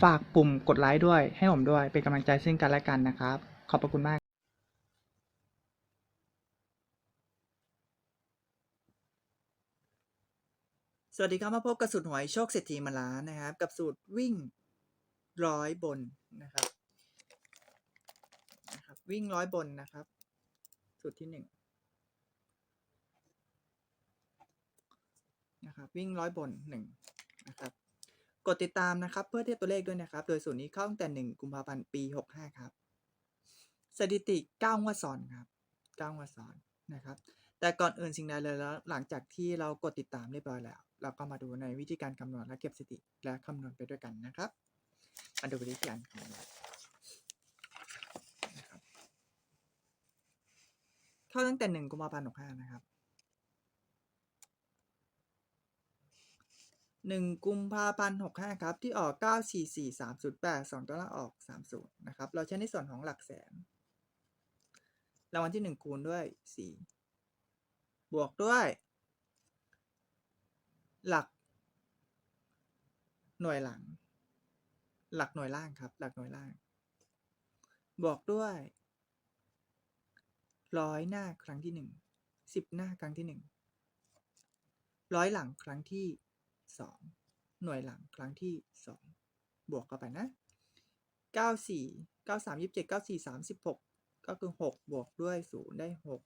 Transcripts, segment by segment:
ฝากปุ่มกดไลค์ด้วย ให้ผมด้วย เป็นกำลังใจซึ่งกันและกันนะครับ ขอบพระคุณมากสวัสดีครับมาพบกับสูตรหวยโชคเศรษฐีมาล้านนะครับ กับสูตรวิ่งร้อยบนนะครับนะครับ วิ่งร้อยบนนะครับ สูตรที่หนึ่งนะครับวิ่งร้อยบนหนึ่งนะครับ กดติดตามนะครับ เพื่อเทียบตัวเลขด้วยนะครับ โดยสูตรนี้เข้าตั้งแต่หนึ่งกุมภาพันธ์ปีหกห้าครับ สถิติเก้างวดซ้อนครับเก้างวดซ้อนนะครับ แต่ก่อนอื่นสิ่งใดเลยแล้วหลังจากที่เรากดติดตามเรียบร้อยแล้ว เราก็มาดูในวิธีการคำนวณและเก็บสถิติและคำนวณไปด้วยกันนะครับ มาดูวิธีการคำนวณนะครับเข้าตั้งแต่หนึ่งกุมภาพันธ์หกห้านะครับ หนึ่งกุมภาพันธ์หกห้าครับ ที่ออกเก้าสี่สี่สามศูนย์แปดสองตัวละออกสามศูนย์นะครับ เราใช้ในส่วนของหลักแสน รางวัลที่หนึ่งคูณด้วยสี่บวกด้วย หลัก หน่วยหลัง หลักหน่วยล่างครับ หลักหน่วยล่าง บวกด้วยร้อยหน้าครั้งที่หนึ่งสิบหน้าครั้งที่หนึ่งร้อยหลังครั้งที่ 2 หน่วยหลังครั้งที่ 2 บวกเข้าไปนะ 94 93 27 94 36 ก็คือ 6 บวกด้วย 0 ได้ 6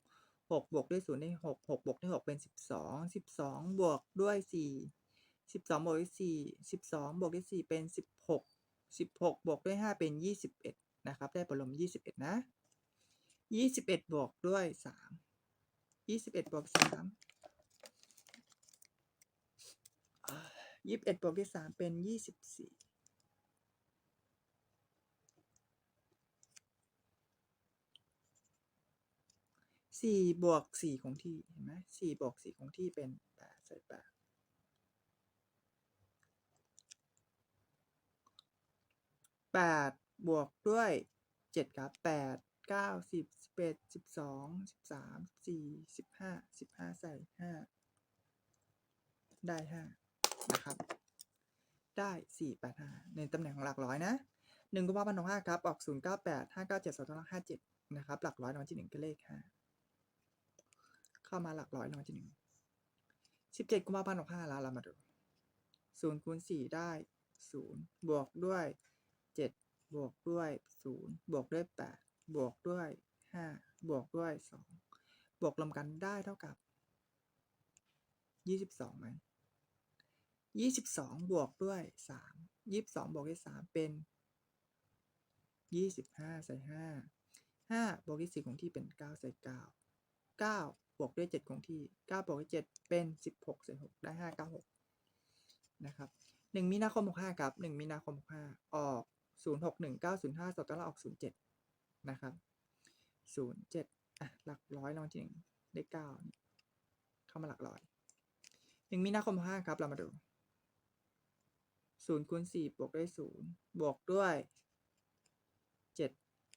6 บวกด้วย 0 ได้ 6 6 บวกด้วย 6 เป็น 12 12 บวกด้วย 4 12 บวกด้วย 4 12 บวกด้วย 4 เป็น 16 16 บวกด้วย 5 เป็น 21 นะครับ ได้ผลลม21 นะ 21 บวกด้วย 3 21 บวก 3 ยี่สิบเอ็ดบวกด้วยสามเป็นยี่สิบสี่สี่บวกสี่คงที่เห็นไหมสี่บวกสี่คงที่เป็นแปดใส่แปดแปดบวกด้วยเจ็ดครับแปดเก้าสิบสิบเอ็ดสิบสองสิบสามสี่สิบห้าสิบห้าใส่ห้าได้ห้า นะครับ ได้สี่แปดห้าในตำแหน่งของหลักร้อยนะหนึ่งกุมภาพันธ์ห้าครับ ออกศูนย์เก้าแปดห้าเก้าเจ็ดสองห้าเจ็ดนะครับ หลักร้อยรางวัลที่หนึ่งก็เลขห้าเข้ามาหลักร้อยรางวัลที่หนึ่งสิบเจ็ดกุมภาพันธ์หกห้าแล้วเรามาดูศูนย์คูณสี่ได้ศูนย์บวกด้วยเจ็ดบวกด้วยศูนย์บวกด้วยแปดบวกด้วยห้าบวกด้วยสองบวกรวมกันได้เท่ากับยี่สิบสองไหม ยี่สิบสองบวกด้วยสามยี่สิบสองบวกด้วยสามเป็นยี่สิบห้าใส่ห้าห้าบวกด้วยสี่ของที่เป็นเก้าใส่เก้าเก้าบวกด้วยเจ็ดคงที่เก้าบวกด้วยเจ็ดเป็นสิบหกใส่หกได้ห้าเก้าหกนะครับหนึ่งมีนาคมหกห้าครับหนึ่งมีนาคมหกห้าออกศูนย์หกหนึ่งเก้าศูนย์ห้าสองตัวละออกศูนย์เจ็ดนะครับศูนย์เจ็ดอะหลักร้อยรางวัลที่หนึ่งได้เก้าเข้ามาหลักร้อยหนึ่งมีนาคมหกห้าครับเรามาดู ศูนย์คูณสี่บวกได้ศูนย์บวกด้วยเจ็ด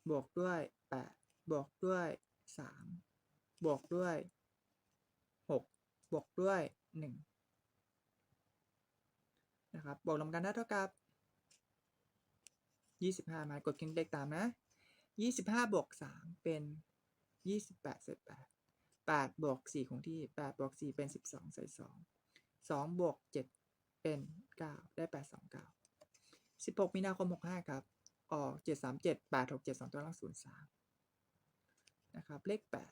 บวกด้วยแปดบวกด้วยสามบวกด้วยหกบวกด้วยหนึ่งนะครับบวกรวมกันได้เท่ากับยี่สิบห้ามากดเครื่องเลขตามนะยี่สิบห้าบวกสามเป็นยี่สิบแปดเศษแปดแปดบวกสี่คงที่แปดบวกสี่เป็นสิบสองใส่สองสองบวกเจ็ด เป็นเก้าได้แปดสองเก้าสิบหกมีนาคมหกห้าครับ ออกเจ็ดสามเจ็ดแปดหกเจ็ดสองตัวล่างศูนย์สามนะครับ เลขแปด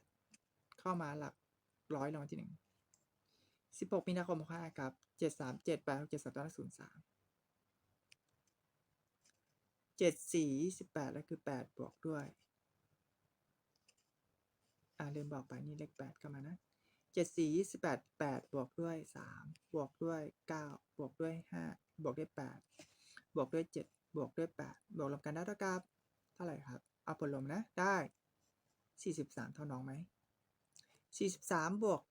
เข้ามาหลักร้อยรางวัลที่หนึ่งสิบหกมีนาคมหกห้าครับเจ็ดสามเจ็ดแปดหกเจ็ดสองศูนย์สามเจ็ดสี่ยี่สิบแปดแล้วคือแปดบวกด้วย อ่าลืมบอกไปนี่เลขแปดเข้ามานะ เจ็ดสี่ยี่สิบแปดแปดบวกด้วยสามบวกด้วยเก้าบวกด้วยห้าบวกด้วยแปดบวกด้วยเจ็ดบวกด้วยแปดบวกรวมกันได้เท่ากับเท่าไหร่ครับ เอาผลรวมนะได้สี่สิบสามเท่าน้องไหมสี่สิบสามบวก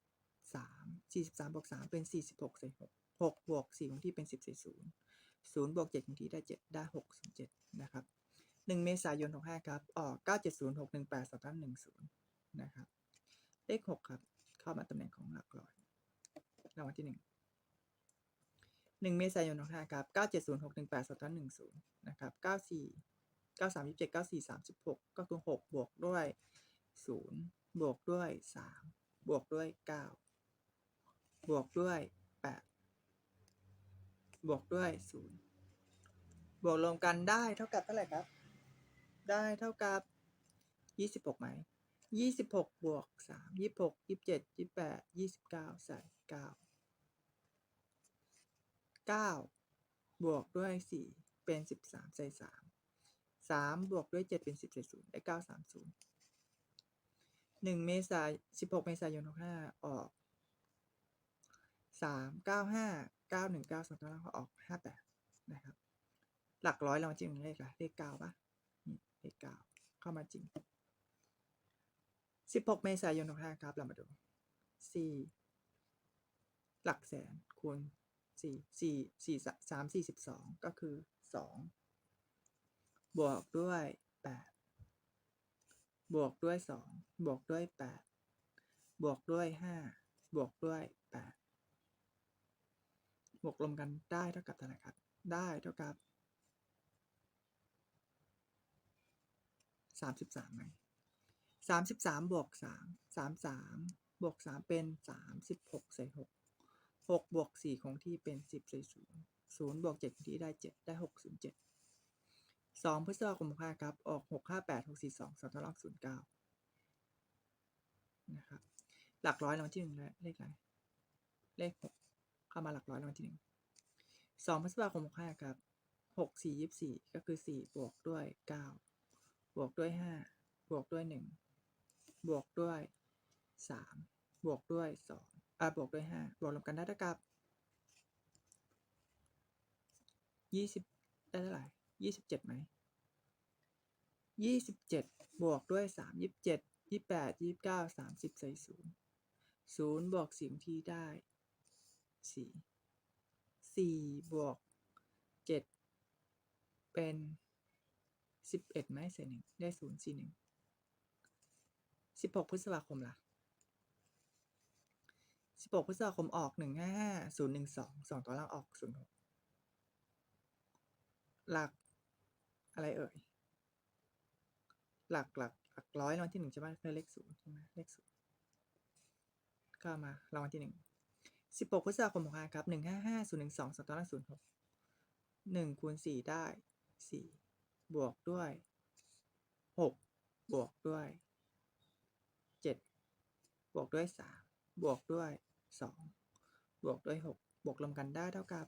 สามสี่สิบสามบวกสามเป็นสี่สิบหกใส่หกหกบวกสี่ของที่เป็นสิบใส่ศูนย์ศูนย์บวกเจ็ดของที่ได้เจ็ดได้หกศูนย์เจ็ดนะครับหนึ่งเมษายนหกห้าครับออกเก้าเจ็ดศูนย์หกหนึ่งแปดสองหนึ่งศูนย์นะครับ เลขหกครับ เข้ามาตำแหน่งของหลักร้อยรางวัลที่หนึ่งหนึ่งเมษายนหกห้าครับเก้าเจ็ดศูนย์หกหนึ่งแปดสองหนึ่งศูนย์นะครับเก้าสี่เก้าสามยี่สิบเจ็ดเก้าสี่สามสิบหกก็คือหกบวกด้วยศูนย์บวกด้วยสามบวกด้วยเก้าบวกด้วยแปดบวกด้วยศูนย์บวกรวมกันได้เท่ากับเท่าไหร่ครับ ได้เท่ากับยี่สิบหกไหม ยี่สิบหกบวกสามยี่หกยี่เจ็ดยี่แปดยี่สิบเก้าใส่เก้าเก้าบวกด้วยสี่เป็นสิบสามใส่สามสามบวกด้วยเจ็ดเป็นสิบใส่ศูนย์ได้เก้าสามศูนย์หนึ่งเมษายสิบหกเมษายนหกห้าออกสามเก้าห้าเก้าหนึ่งเก้าสองตัวล่างออกห้าแปดนะครับ หลักร้อยเราจริงเลขอะไรเลขเก้าปะเลขเก้าเข้ามาจริง สิบหกเมษายนหกห้าครับ เรามาดูสี่หลักแสนคูณสี่สี่สี่สามสี่สิบสองก็คือสองบวกด้วยแปดบวกด้วยสองบวกด้วยแปดบวกด้วยห้าบวกด้วยแปดบวกรวมกันได้เท่ากับเท่าไหร่ครับ ได้เท่ากับสามสิบสามไหม สามสิบสามบวกสามสามสามบวกสามเป็นสามสิบหกใส่หกหกบวกสี่คงที่เป็นสิบใส่ศูนย์ศูนย์บวกเจ็ดคงที่ได้เจ็ดได้หกศูนย์เจ็ดสองพฤษภาคมห้าครับ ออกหกห้าแปดหกสี่สองสองทะลอกศูนย์เก้านะครับหลักร้อยรางวัลที่หนึ่งเลขอะไรเลขหกเข้ามาหลักร้อยรางวัลที่หนึ่งสองพฤษภาคมห้าครับหกสี่ยี่สี่ก็คือสี่บวกด้วยเก้าบวกด้วยห้าบวกด้วยหนึ่ง บวกด้วยสามบวกด้วยสองอ่าบวกด้วยห้าบวกรวมกันได้เท่ากับยี่สิบได้เท่าไหร่ยี่สิบเจ็ดไหมยี่สิบเจ็ดบวกด้วยสามยี่สิบเจ็ดยี่แปดยี่เก้าสามสิบใส่ศูนย์ศูนย์บวกสิ่งที่ได้สี่สี่บวกเจ็ดเป็นสิบเอ็ดไหมใส่หนึ่งได้ศูนย์ สิบหกพฤษภาคมล่ะสิบหกพฤษภาคมออกหนึ่งห้าห้าศูนย์หนึ่งสองสองตัวล่างออกศูนย์หกหลักอะไรเอ่ย หลักหลักหลักร้อยรางวัลที่หนึ่งใช่ไหมเลขศูนย์ใช่ไหมเลขศูนย์ก็มารางวัลที่หนึ่งสิบหกพฤษภาคมหกห้าครับหนึ่งห้าห้าศูนย์หนึ่งสองสองตัวล่างศูนย์หกหนึ่งคูณสี่ได้สี่บวกด้วยหกบวกด้วย บวกด้วยสามบวกด้วยสองบวกด้วยหกบวกรวมกันได้เท่ากับ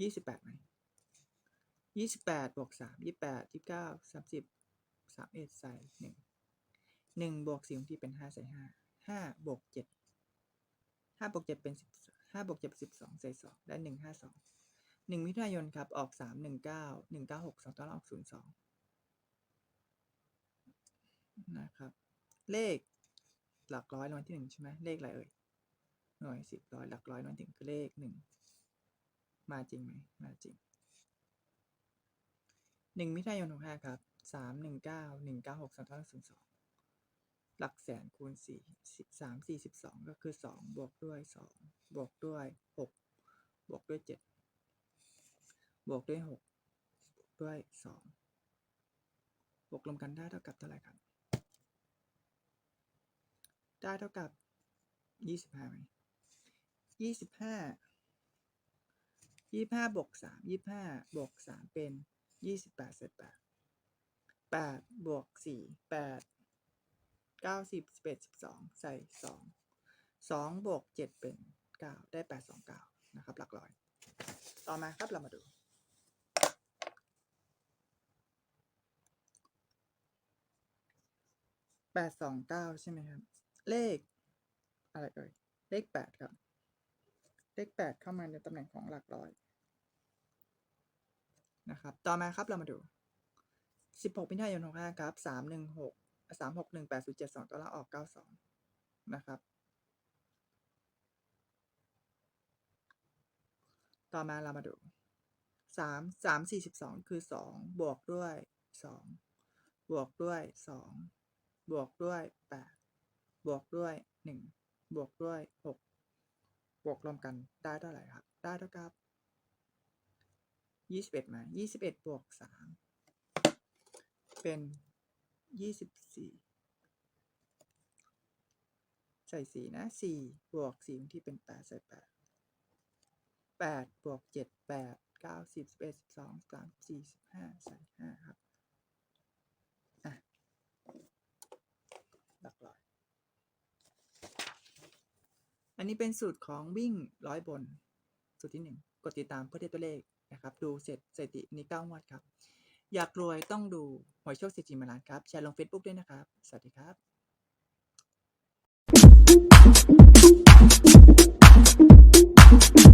ยี่สิบแปดไหมยี่สิบแปดบวกสามยี่แปดยี่เก้าสามสิบสามเอ็ดใส่หนึ่งหนึ่งบวกสี่ที่เป็นห้าใส่ห้าห้าบวกเจ็ดห้าบวกเจ็ดเป็นสิบห้าบวกเจ็ดเป็นสิบสองใส่สองได้หนึ่งห้าสองหนึ่งมิถุนายนครับ ออกสามหนึ่งเก้าหนึ่งเก้าหกสองตอนออกศูนย์สอง นะครับ เลขหลักร้อยรางวัลที่หนึ่งใช่ไหมเลขอะไรเอ่ยหน่วยสิบร้อยหลักร้อยรางวัลที่หนึ่งคือเลขหนึ่งมาจริงไหมมาจริงหนึ่งมิถุนายนหกห้าครับสามหนึ่งเก้าหนึ่งเก้าหกสองตอนศูนย์สองหลักแสนคูณสี่สิบสามสี่สิบสองก็คือสองบวกด้วยสองบวกด้วยหกบวกด้วยเจ็ดบวกด้วยหกบวกด้วยสองบวกรวมกันได้เท่ากับเท่าไหร่ครับ ได้เท่ากับยี่สิบห้าไหมยี่สิบห้ายี่ห้าบวกสามยี่ห้าบวกสามเป็นยี่สิบแปดเศษแปดแปดบวกสี่แปดเก้าสิบสิบเอ็ดสิบสองใส่สองสองบวกเจ็ดเป็นเก้าได้แปดสองเก้านะครับ หลักร้อย ต่อมาครับเรามาดู แปดสองเก้าใช่ไหมครับ เลข อะไรเอ่ย เลขแปดครับ เลขแปดเข้ามาในตำแหน่งของหลักร้อยนะครับ ต่อมาครับเรามาดูสิบหกมิถุนายนหกห้าครับสามหนึ่งหกสามหกหนึ่งแปดศูนย์เจ็ดสองตัวละออกเก้าสองนะครับ ต่อมาเรามาดูสามสามสี่สิบสองคือสองบวกด้วยสองบวกด้วยสองบวกด้วยแปด บวกด้วยหนึ่งบวกด้วยหกบวกรวมกันได้เท่าไหร่ครับ ได้เท่ากับยี่สิบเอ็ดมายี่สิบเอ็ดบวกสามเป็นยี่สิบสี่ใส่สี่นะสี่บวกสี่ที่เป็นแปดใส่แปดแปดบวกเจ็ดแปดเก้าสิบสิบเอ็ดสิบสองสามสี่สิบห้าใส่ห้าครับ อะ หลักร้อย อันนี้เป็นสูตรของวิ่งร้อยบน สูตรที่หนึ่งกดติดตามเพื่อได้ตัวเลขนะครับ ดูเสร็จสถิตินี้เก้างวดครับ อยากรวยต้องดูหวยโชคเศรษฐีมาลานครับ แชร์ลง Facebook ด้วยนะครับ สวัสดีครับ